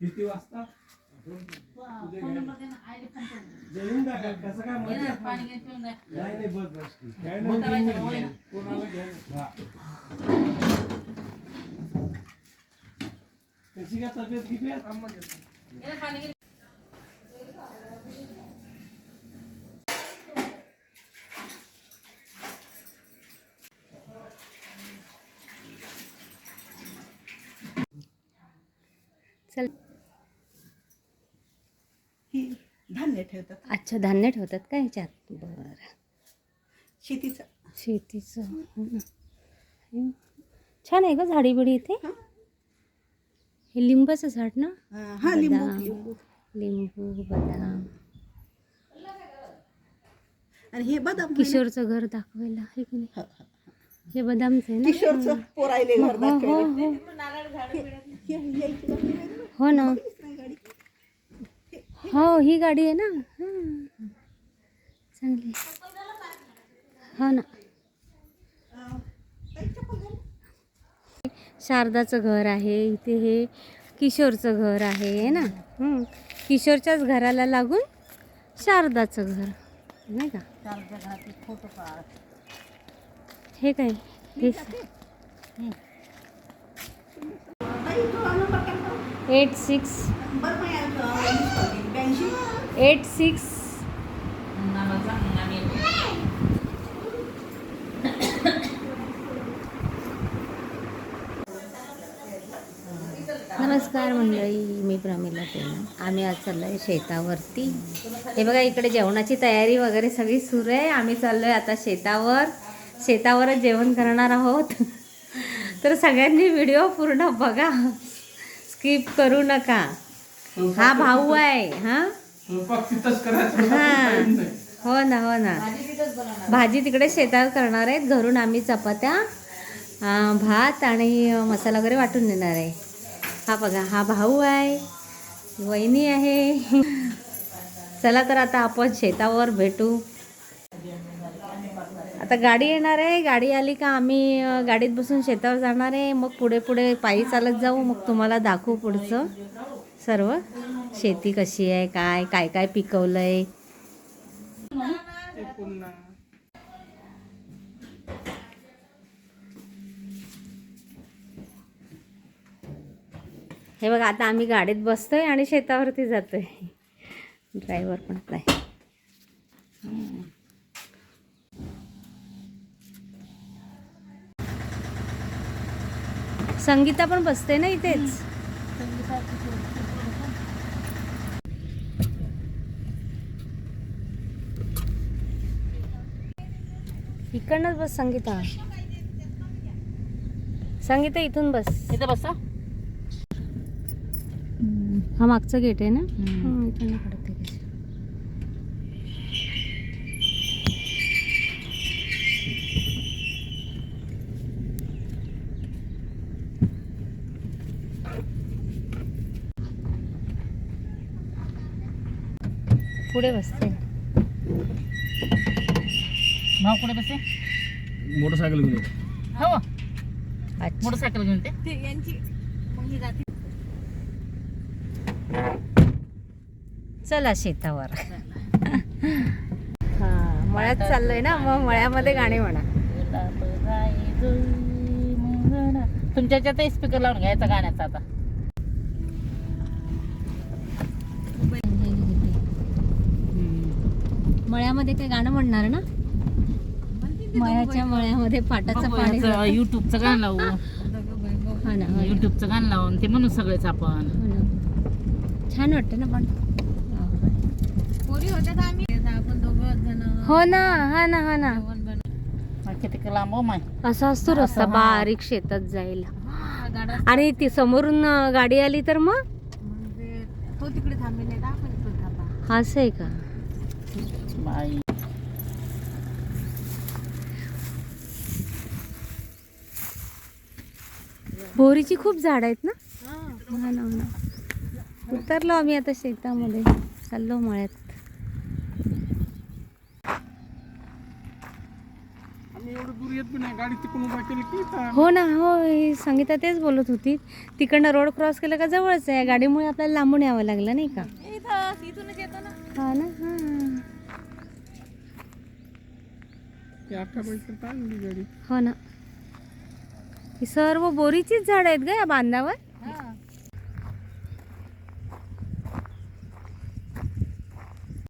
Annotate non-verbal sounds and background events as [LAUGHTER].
किती वाजता? जेवून टाका कसं काय मजा नाही नाही बस बस कोणाला घ्या कशी काय तब्येत किती आहे चल. ही धान्य ठेवतात. अच्छा धान्य ठेवतात का ह्याच्यात बरं. शेतीचं. शेतीचं. हो ना छान आहे ग झाडी बिडी इथे. हं. हे लिंबाचं झाड ना? अं, हा लिंबू बदाम. लिंबू. लिंबू बदाम. आणि हे बदाम किशोरचं घर दाखवायला आहे की नाही? हा, हा. हे. बदामचं आहे ना? किशोरचं पोरायले घर हो हो दाखवायला. हो. हे- हे-? हो ना. हो ही गाडी आहे ना? हां. चांगली. हो ना. शारदाचं घर आहे. इथे हे किशोरचं घर आहे है ना. किशोरच्याच घराला लागून शारदाचं घर. नाही का? हे काय? हे ताई, तो नंबर काय तो? एट सिक्स एट सिक्स नमस्कार मंडळी मी प्रमिला तेना. आम्ही आज चाललो आहे शेतावरती. हे बघा इकडे जेवणाची तयारी वगैरे सगळी सुरू आहे. आम्ही चाललो आहे आता शेतावर. शेतावरच जेवण करणार आहोत. तर सगळ्यांनी व्हिडिओ पूर्ण बघा. स्किप करू नका. हा भाऊ आहे हा? हा नाही. हो ना हो ना. भाजी तिकडे शेतात करणार आहेत घरून आम्ही चपात्या भात आणि मसाला वगैरे वाटून देणार आहे. हा बघा हा भाऊ आहे वहिनी आहे. [LAUGHS] चला तर आता आपण शेतावर भेटू. आता गाडी येणार आहे. गाडी आली का आम्ही गाडीत बसून शेतावर जाणार आहे. मग पुढे पुढे पायी चालत जाऊ. मग तुम्हाला दाखवू पुढचं. सर्व शेती कशी आहे काय काय काय पिकवलं आहे हे बघा आता आम्ही गाडीत बसतोय आणि शेतावरती जातोय. ड्रायव्हर पण आहे. संगीता पण बसते ना इथेच. इकडनंच बस संगीता. संगीता इथून बस. इथं बसा. हा मागचा गेट आहे ना? हं, पुढे बसते. भाऊ कुठे बसे मोटरसायकल घेऊन हो. अच्छा. मोटरसायकल घेऊन ते ते यांची मग ही जाते. चला शेतावर. हा मळ्यात चाललोय ना मग मळ्यामध्ये गाणे म्हणा. तुमच्या स्पीकर लावून घ्यायचा गाण्याचा आता. मळ्यामध्ये काय गाणं म्हणणार ना? मळ्याच्या मळ्यामध्ये पाटाचं पाणी. युट्यूबचं गाणं लावू. हा ना युट्यूबचं गाणं लावून ते म्हणू सगळेच आपण. हो ना. छान वाटतं ना पण. हो ना हा ना हा ना. मग किती लांब हो माय. असा असतो रस्ता. बारीक शेतात जायला. आणि ती समोरून गाडी आली तर मग? तो तिकडे थांबेल आपण इकडे थांबा. असं आहे का? Bye. बोरीची खूप झाड आहेत ना? उतरलो आम्ही आता शेतामध्ये. चाललो मळ्यात. हो ना हो सांगितलं संगीता तेच बोलत होती. तिकडनं रोड क्रॉस केला का जवळच आहे. गाडीमुळे आपल्याला लांबून यावं लागलं नाही का? हा ना हा. हो ना. ही सर्व बोरीचीच झाडं आहेत ग या बांधावर.